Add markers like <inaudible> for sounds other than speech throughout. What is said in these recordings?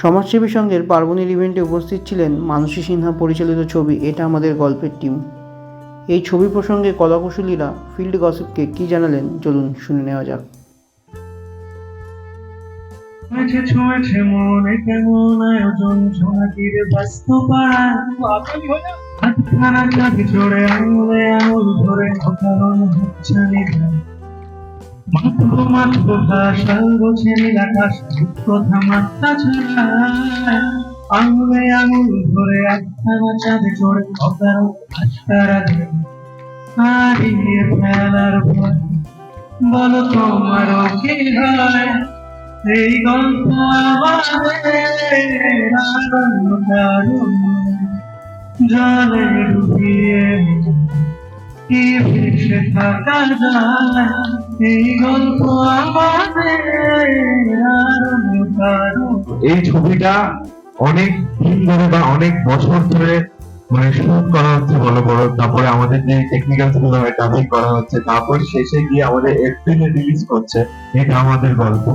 সমাজসেবী সংঘের পার্বণীর ইভেন্টে উপস্থিত ছিলেন মানসী সিনহা পরিচালিত ছবি এটা আমাদের গল্পের টিম। এই ছবি প্রসঙ্গে কলাকুশলীরা ফিল্ড গসিপকে কি জানালেন চলুন শুনে নেওয়া যাক। ছুঁয়েছে ছুঁয়েছে মনে কেমন আয়োজন ঝোনাকির হাতখানা চড়ে আঙুলে আঙুল ধরে হচ্ছে ভাষা কথা মাত্রা ছড়ায় আঙুলে আঙুল ধরে একখানা চাঁদে চড়ে অকারণ আশকারা হারিয়ে ফেলার ভয় বলো তোমারও কি হয় এই গল্প জলে ডুবিয়ে কি ভেসে থাকা যায় এই গল্প আমাদের এই ছবিটা অনেক দিন ধরে বা অনেক বছর ধরে মানে শুট করা হচ্ছে বড় বড় তারপরে আমাদের যে টেকনিক্যাল হয় ডাবিং করা হচ্ছে তারপর শেষে গিয়ে আমাদের এপ্রিলে রিলিজ করছে। এটা আমাদের গল্প।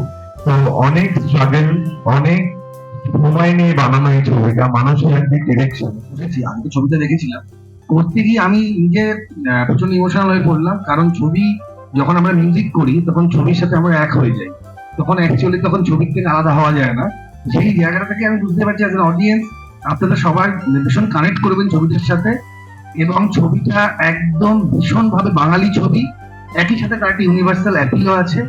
তো অনেক স্ট্রাগল অনেক সময় নিয়ে বানানো এই ছবিটা মানুষের একটি ডিরেকশন বুঝেছি আমি তো ছবিটা দেখেছিলাম। করতে গিয়ে আমি নিজে প্রচণ্ড ইমোশনাল হয়ে পড়লাম। কারণ ছবি, যখন আমরা মিউজিক করি, তখন ছবির সাথে আমরা এক হয়ে যাই। তখন অ্যাকচুয়ালি তখন ছবির থেকে আলাদা হওয়া যায় না। সেই জায়গাটা থেকে আমি বুঝতে পারছি অ্যাজ অডিয়েন্স আপনারা সবাই ভীষণ কানেক্ট করবেন ছবিটার সাথে। এবং ছবিটা একদম ভীষণভাবে বাঙালি ছবি। একই সাথে তার একটা ইউনিভার্সাল অ্যাপিলও আছে।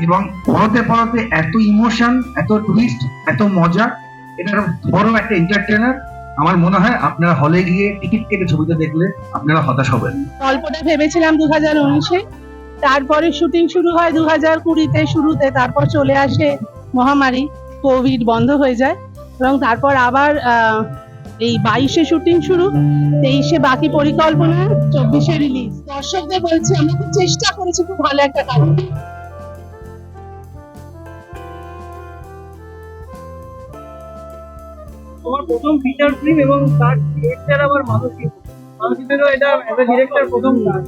এবং পরতে পরতে এত ইমোশন এত টুইস্ট এত মজা। এটার বড় একটা এন্টারটেনার আমার মনে হয় আপনারা হলে গিয়ে টিকিট কেটে ছবিটা দেখলে আপনারা হতাশ হবেন। গল্পটা ভেবেছিলাম দু হাজার উনিশে। তারপরে শুটিং শুরু হয় দু হাজার কুড়িতে শুরুতে, তারপর চলে আসে মহামারী কোভিড বন্ধ হয়ে যায়। এবং তারপর আবার এই বাইশে শুটিং শুরু, তেইশে বাকি পরিকল্পনা, চব্বিশে রিলিজ দর্শকদের বলছি, আমরা খুব চেষ্টা করেছি খুব ভালো একটা কাজ। তোমার প্রথম ফিচার ফিল্ম এবং তার ডিরেক্টর আবার মানসী। মানসীদেরও এটা অ্যাজ এ ডিরেক্টর প্রথম কাজ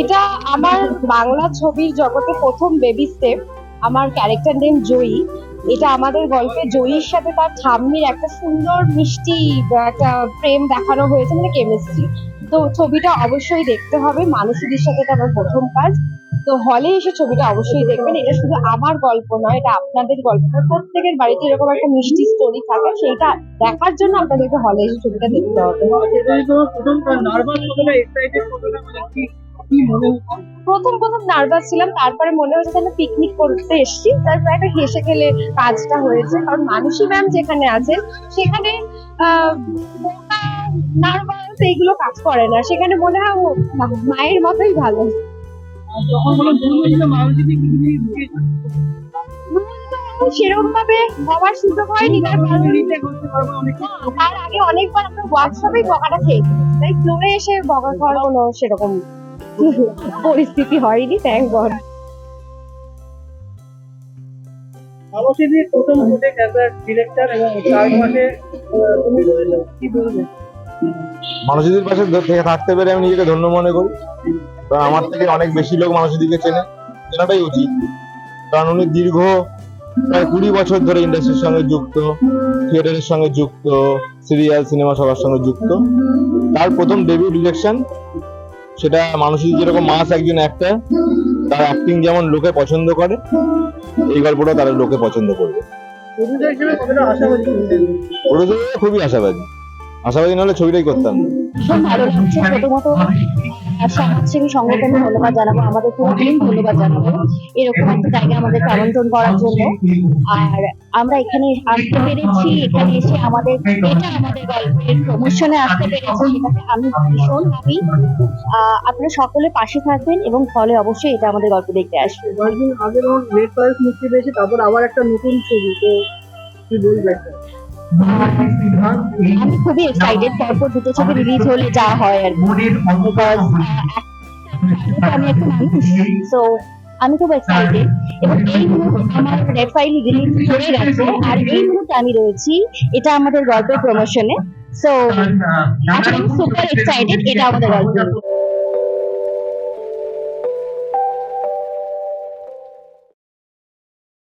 এটা আমার বাংলা ছবির জগতে প্রথম বেবি স্টেপ আমার ক্যারেক্টার নেম জয়ী। এটা আমাদের গল্পে জয়ীর সাথে তার ঠাম্মির একটা সুন্দর মিষ্টি, একটা প্রেম দেখানো হয়েছে মানে কেমিস্ট্রি তো ছবিটা অবশ্যই দেখতে হবে। মানুষদের সাথে এটা আমার প্রথম কাজ। তো হলে এসে ছবিটা অবশ্যই দেখবেন। এটা শুধু আমার গল্প নয়, এটা আপনাদের গল্প। প্রত্যেকের বাড়িতে এরকম একটা মিষ্টি স্টোরি থাকে, সেইটা দেখার জন্য আপনাদেরকে হলে এসে ছবিটা দেখতে হবে। প্রথম প্রথম নার্ভাস ছিলাম, তারপরে মনে হচ্ছে যেন পিকনিক করতে এসেছি। তারপরে একটা হেসে খেলে কাজটা হয়েছে। কারণ মানুষই ম্যাম যেখানে আছেন, সেখানে নার্ভাস এইগুলো কাজ করে না। সেখানে মনে হয় মায়ের মতোই ভালো। সেরকম ভাবে হওয়ার সুযোগ হয়নি তার কারণ নিতে করতে পারব অনেক না, তার আগে অনেকবার আমরা ওয়ার্কশপেই বকাটা খেয়েছি। তাই ফ্লোরে এসে বকা খাওয়ার কোনো সেরকম <laughs> পরিস্থিতি হয়নি থ্যাংক গড প্রথম প্রজেক্ট ডিরেক্টর এবং চার মাসে কি বলবে মানুষদের পাশে থেকে থাকতে পেরে আমি নিজেকে ধন্য মনে করি। কারণ আমার থেকে অনেক বেশি লোক মানুষদিকে চেনে। চেনাটাই উচিত। কারণ উনি দীর্ঘ প্রায় কুড়ি বছর ধরে ইন্ডাস্ট্রির সঙ্গে যুক্ত থিয়েটারের সঙ্গে যুক্ত সিরিয়াল সিনেমা সবার সঙ্গে যুক্ত। তার প্রথম ডেবিউ ডিরেকশন সেটা মানুষের যেরকম মাস একজন একটা তার অ্যাক্টিং যেমন লোকে পছন্দ করে এই গল্পটা তারা লোকে পছন্দ করবে? প্রযোজক খুবই আশাবাদী। আশাবাদী নাহলে ছবিটাই করতাম। ভীষণ ভালো লাগছে। প্রথমত আর সমাজসেবী সংগঠনে ধন্যবাদ জানাব আমাদের পুরো টিম ধন্যবাদ জানাব। এরকম একটা জায়গায় আমাদেরকে আমন্ত্রণ করার জন্য। আর আমরা এখানে আসতে পেরেছি এখানে এসে আমাদের এটা আমাদের গল্পের প্রমোশনে আসতে পেরেছি। সেটাতে আমি ভীষণ হ্যাপি আপনারা সকলে পাশে থাকবেন এবং ফলে অবশ্যই এটা আমাদের গল্প দেখতে আসবেন কয়েকদিন আগে যখন রেড ফরেস্ট মুক্তি পেয়েছে তারপর আবার একটা নতুন ছবি তো কি বলবে একটা আমি খুবই এক্সাইটেড পরপর দুটো ছবি রিলিজ হলে যা হয় আর আমি একটা মানুষ সো আমি খুব এক্সাইটেড এবং এই মুহূর্তে আমার রেড ফাইল রিলিজ হয়ে গেছে, আর এই মুহূর্তে আমি রয়েছি, এটা আমাদের গল্পের প্রমোশনে সো আমি সুপার এক্সাইটেড এটা আমাদের গল্প